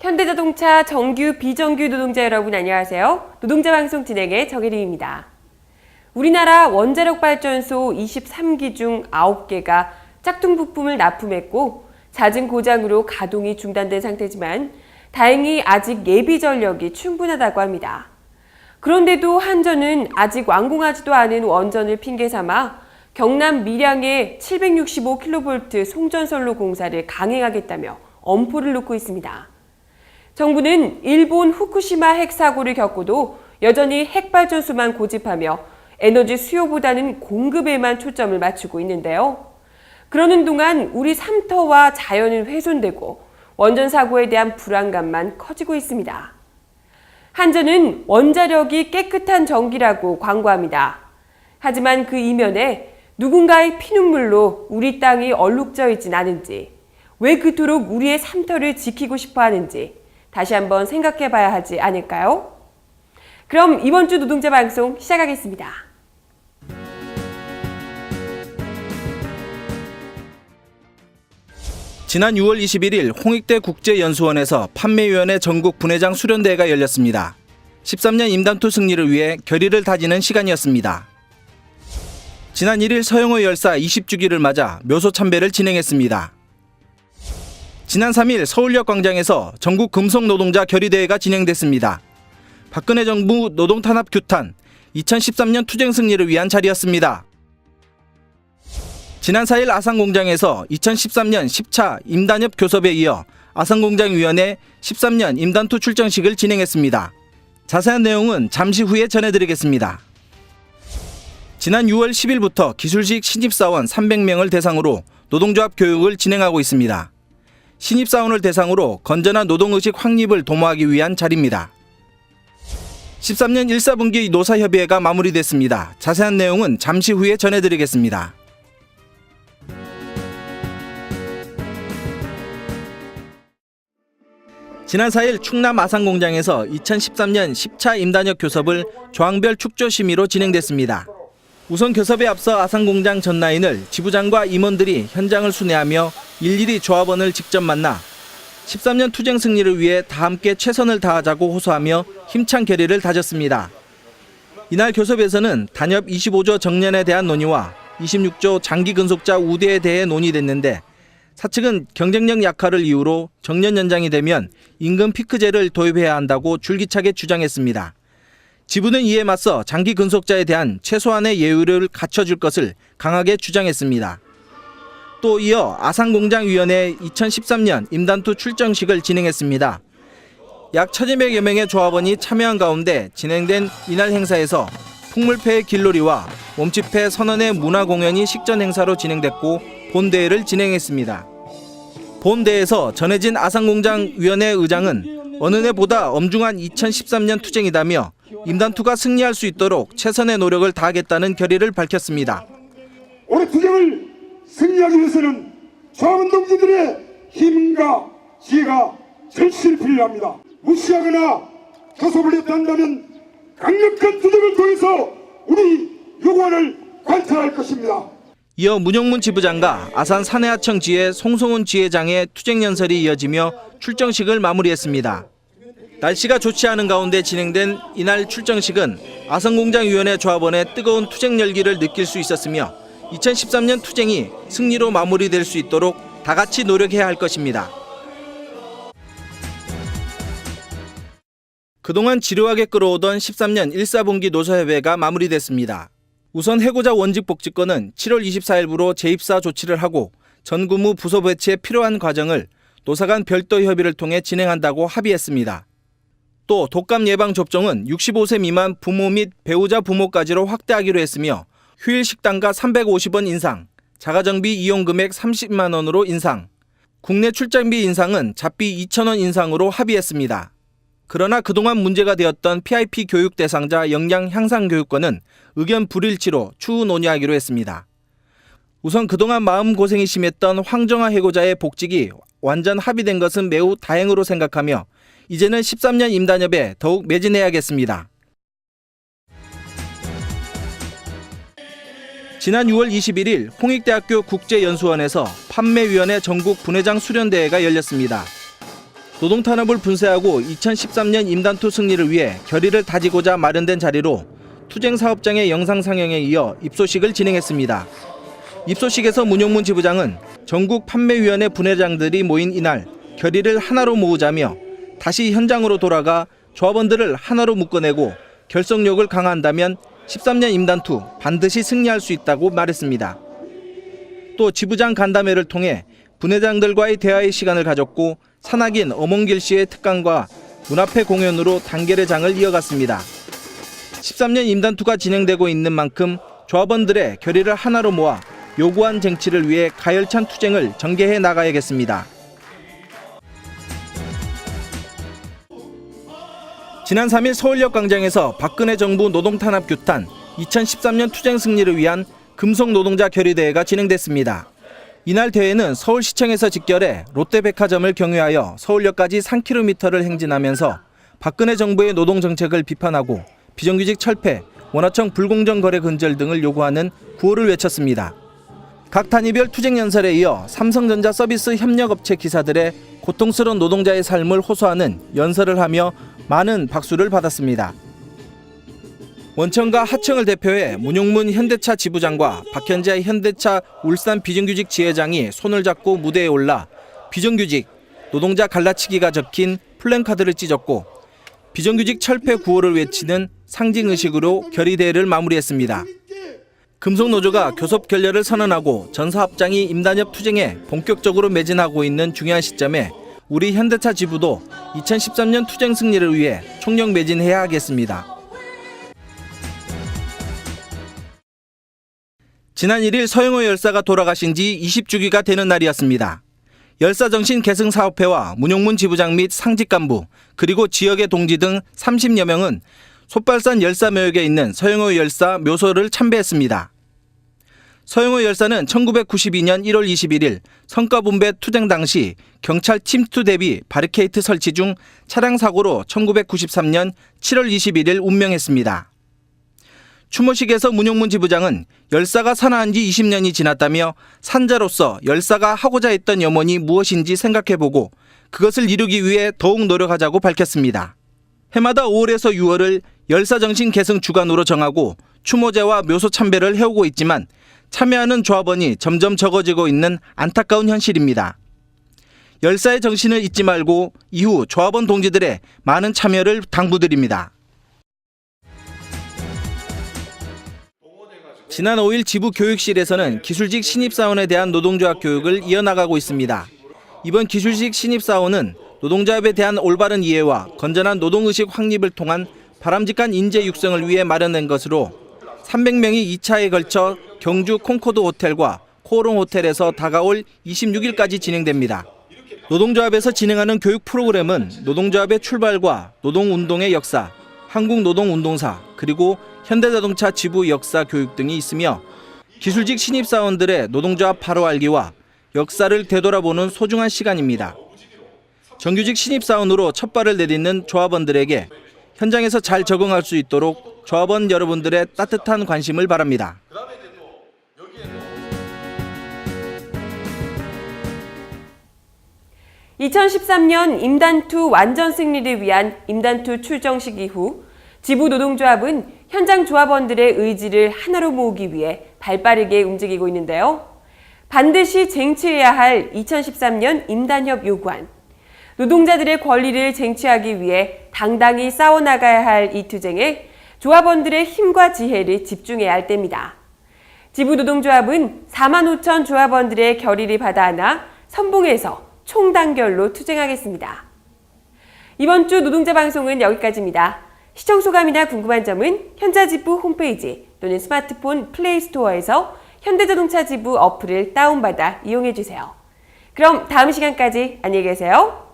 현대자동차 정규 비정규 노동자 여러분 안녕하세요. 노동자 방송 진행의 정혜림입니다. 우리나라 원자력 발전소 23기 중 9개가 짝퉁 부품을 납품했고 잦은 고장으로 가동이 중단된 상태지만 다행히 아직 예비 전력이 충분하다고 합니다. 그런데도 한전은 아직 완공하지도 않은 원전을 핑계 삼아 경남 밀양의 765kV 송전선로 공사를 강행하겠다며 엄포를 놓고 있습니다. 정부는 일본 후쿠시마 핵 사고를 겪고도 여전히 핵발전소만 고집하며 에너지 수요보다는 공급에만 초점을 맞추고 있는데요. 그러는 동안 우리 삼터와 자연은 훼손되고 원전 사고에 대한 불안감만 커지고 있습니다. 한전은 원자력이 깨끗한 전기라고 광고합니다. 하지만 그 이면에 누군가의 피눈물로 우리 땅이 얼룩져 있진 않은지, 왜 그토록 우리의 삼터를 지키고 싶어 하는지 다시 한번 생각해 봐야 하지 않을까요? 그럼 이번 주 노동자 방송 시작하겠습니다. 지난 6월 21일 홍익대 국제연수원에서 판매위원회 전국 분회장 수련대회가 열렸습니다. 13년 임단투 승리를 위해 결의를 다지는 시간이었습니다. 지난 1일 서영호 열사 20주기를 맞아 묘소 참배를 진행했습니다. 지난 3일 서울역 광장에서 전국 금속 노동자 결의대회가 진행됐습니다. 박근혜 정부 노동 탄압 규탄 2013년 투쟁 승리를 위한 자리였습니다. 지난 4일 아산공장에서 2013년 10차 임단협 교섭에 이어 아산공장위원회 13년 임단투 출정식을 진행했습니다. 자세한 내용은 잠시 후에 전해드리겠습니다. 지난 6월 10일부터 기술직 신입사원 300명을 대상으로 노동조합 교육을 진행하고 있습니다. 신입사원을 대상으로 건전한 노동의식 확립을 도모하기 위한 자리입니다. 13년 1사분기 노사협의회가 마무리됐습니다. 자세한 내용은 잠시 후에 전해드리겠습니다. 지난 4일 충남 아산공장에서 2013년 10차 임단협 교섭을 조항별 축조 심의로 진행됐습니다. 우선 교섭에 앞서 아산공장 전 라인을 지부장과 임원들이 현장을 순회하며 일일이 조합원을 직접 만나 13년 투쟁 승리를 위해 다 함께 최선을 다하자고 호소하며 힘찬 결의를 다졌습니다. 이날 교섭에서는 단협 25조 정년에 대한 논의와 26조 장기 근속자 우대에 대해 논의됐는데 사측은 경쟁력 약화를 이유로 정년 연장이 되면 임금 피크제를 도입해야 한다고 줄기차게 주장했습니다. 지부는 이에 맞서 장기 근속자에 대한 최소한의 예우를 갖춰줄 것을 강하게 주장했습니다. 또 이어 아산공장위원회 2013년 임단투 출정식을 진행했습니다. 약 1200여 명의 조합원이 참여한 가운데 진행된 이날 행사에서 풍물패 길놀이와 몸집회 선언의 문화 공연이 식전 행사로 진행됐고 본대회를 진행했습니다. 본대에서 전해진 아산공장 위원회 의장은 어느 해보다 엄중한 2013년 투쟁이다며 임단투가 승리할 수 있도록 최선의 노력을 다하겠다는 결의를 밝혔습니다. 올해 투쟁을 승리하기 위해서는 조합원 동지들의 힘과 지혜가 절실히 필요합니다. 무시하거나 했다 한다면 강력한 투쟁을 통해서 우리 요구안을 관철할 것입니다. 이어 문영문 지부장과 아산 산해하청 지회 송성훈 지회장의 투쟁 연설이 이어지며 출정식을 마무리했습니다. 날씨가 좋지 않은 가운데 진행된 이날 출정식은 아산공장위원회 조합원의 뜨거운 투쟁 열기를 느낄 수 있었으며 2013년 투쟁이 승리로 마무리될 수 있도록 다 같이 노력해야 할 것입니다. 그동안 지루하게 끌어오던 13년 1사분기 노사협의회가 마무리됐습니다. 우선 해고자 원직 복지권은 7월 24일부로 재입사 조치를 하고 전구무 부서 배치에 필요한 과정을 노사 간 별도 협의를 통해 진행한다고 합의했습니다. 또 독감 예방 접종은 65세 미만 부모 및 배우자 부모까지로 확대하기로 했으며 휴일 식단가 350원 인상, 자가정비 이용 금액 30만 원으로 인상, 국내 출장비 인상은 잡비 2,000원 인상으로 합의했습니다. 그러나 그동안 문제가 되었던 PIP 교육 대상자 역량 향상 교육권은 의견 불일치로 추후 논의하기로 했습니다. 우선 그동안 마음고생이 심했던 황정아 해고자의 복직이 완전 합의된 것은 매우 다행으로 생각하며 이제는 13년 임단협에 더욱 매진해야겠습니다. 지난 6월 21일 홍익대학교 국제연수원에서 판매위원회 전국 분회장 수련대회가 열렸습니다. 노동 탄압을 분쇄하고 2013년 임단투 승리를 위해 결의를 다지고자 마련된 자리로 투쟁 사업장의 영상 상영에 이어 입소식을 진행했습니다. 입소식에서 문용문 지부장은 전국 판매위원회 분회장들이 모인 이날 결의를 하나로 모으자며 다시 현장으로 돌아가 조합원들을 하나로 묶어내고 결속력을 강화한다면 13년 임단 투 반드시 승리할 수 있다고 말했습니다. 또 지부장 간담회를 통해 분회장들과의 대화의 시간을 가졌고 산악인 어몽길 씨의 특강과 눈앞의 공연으로 단결의 장을 이어갔습니다. 13년 임단투가 진행되고 있는 만큼 조합원들의 결의를 하나로 모아 요구한 쟁취를 위해 가열찬 투쟁을 전개해 나가야겠습니다. 지난 3일 서울역 광장에서 박근혜 정부 노동탄압 규탄 2013년 투쟁 승리를 위한 금속 노동자 결의대회가 진행됐습니다. 이날 대회는 서울시청에서 직결해 롯데백화점을 경유하여 서울역까지 3km를 행진하면서 박근혜 정부의 노동 정책을 비판하고 비정규직 철폐, 원화청 불공정 거래 근절 등을 요구하는 구호를 외쳤습니다. 각 단위별 투쟁 연설에 이어 삼성전자 서비스 협력업체 기사들의 고통스러운 노동자의 삶을 호소하는 연설을 하며 많은 박수를 받았습니다. 원청과 하청을 대표해 문용문 현대차 지부장과 박현재 현대차 울산 비정규직 지회장이 손을 잡고 무대에 올라 비정규직, 노동자 갈라치기가 적힌 플랜카드를 찢었고 비정규직 철폐 구호를 외치는 상징 의식으로 결의대회를 마무리했습니다. 금속노조가 교섭 결렬을 선언하고 전사업장이 임단협 투쟁에 본격적으로 매진하고 있는 중요한 시점에 우리 현대차 지부도 2013년 투쟁 승리를 위해 총력 매진해야 하겠습니다. 지난 1일 서영호 열사가 돌아가신 지 20주기가 되는 날이었습니다. 열사정신 계승사업회와 문용문 지부장 및 상직 간부 그리고 지역의 동지 등 30여 명은 솥발산 열사묘역에 있는 서영호 열사 묘소를 참배했습니다. 서영호 열사는 1992년 1월 21일 성과분배 투쟁 당시 경찰 침투 대비 바리케이트 설치 중 차량 사고로 1993년 7월 21일 운명했습니다. 추모식에서 문용문 지부장은 열사가 산화한 지 20년이 지났다며 산자로서 열사가 하고자 했던 염원이 무엇인지 생각해보고 그것을 이루기 위해 더욱 노력하자고 밝혔습니다. 해마다 5월에서 6월을 열사정신 계승 주간으로 정하고 추모제와 묘소 참배를 해오고 있지만 참여하는 조합원이 점점 적어지고 있는 안타까운 현실입니다. 열사의 정신을 잊지 말고 이후 조합원 동지들의 많은 참여를 당부드립니다. 지난 5일 지부 교육실에서는 기술직 신입사원에 대한 노동조합 교육을 이어나가고 있습니다. 이번 기술직 신입사원은 노동조합에 대한 올바른 이해와 건전한 노동의식 확립을 통한 바람직한 인재 육성을 위해 마련된 것으로 300명이 2차에 걸쳐 경주 콩코드 호텔과 코오롱 호텔에서 다가올 26일까지 진행됩니다. 노동조합에서 진행하는 교육 프로그램은 노동조합의 출발과 노동운동의 역사, 한국노동운동사, 그리고 현대자동차 지부 역사 교육 등이 있으며 기술직 신입사원들의 노동조합 바로 알기와 역사를 되돌아보는 소중한 시간입니다. 정규직 신입사원으로 첫 발을 내딛는 조합원들에게 현장에서 잘 적응할 수 있도록 조합원 여러분들의 따뜻한 관심을 바랍니다. (2013년) 임단투 완전 승리를 위한 임단투 출정식 이후 지부 노동조합은 현장 조합원들의 의지를 하나로 모으기 위해 발빠르게 움직이고 있는데요. 반드시 쟁취해야 할 2013년 임단협 요구안, 노동자들의 권리를 쟁취하기 위해 당당히 싸워나가야 할 이 투쟁에 조합원들의 힘과 지혜를 집중해야 할 때입니다. 지부 노동조합은 4만 5천 조합원들의 결의를 받아 안아 선봉에서 총단결로 투쟁하겠습니다. 이번 주 노동자 방송은 여기까지입니다. 시청 소감이나 궁금한 점은 현자지부 홈페이지 또는 스마트폰 플레이스토어에서 현대자동차 지부 어플을 다운받아 이용해 주세요. 그럼 다음 시간까지 안녕히 계세요.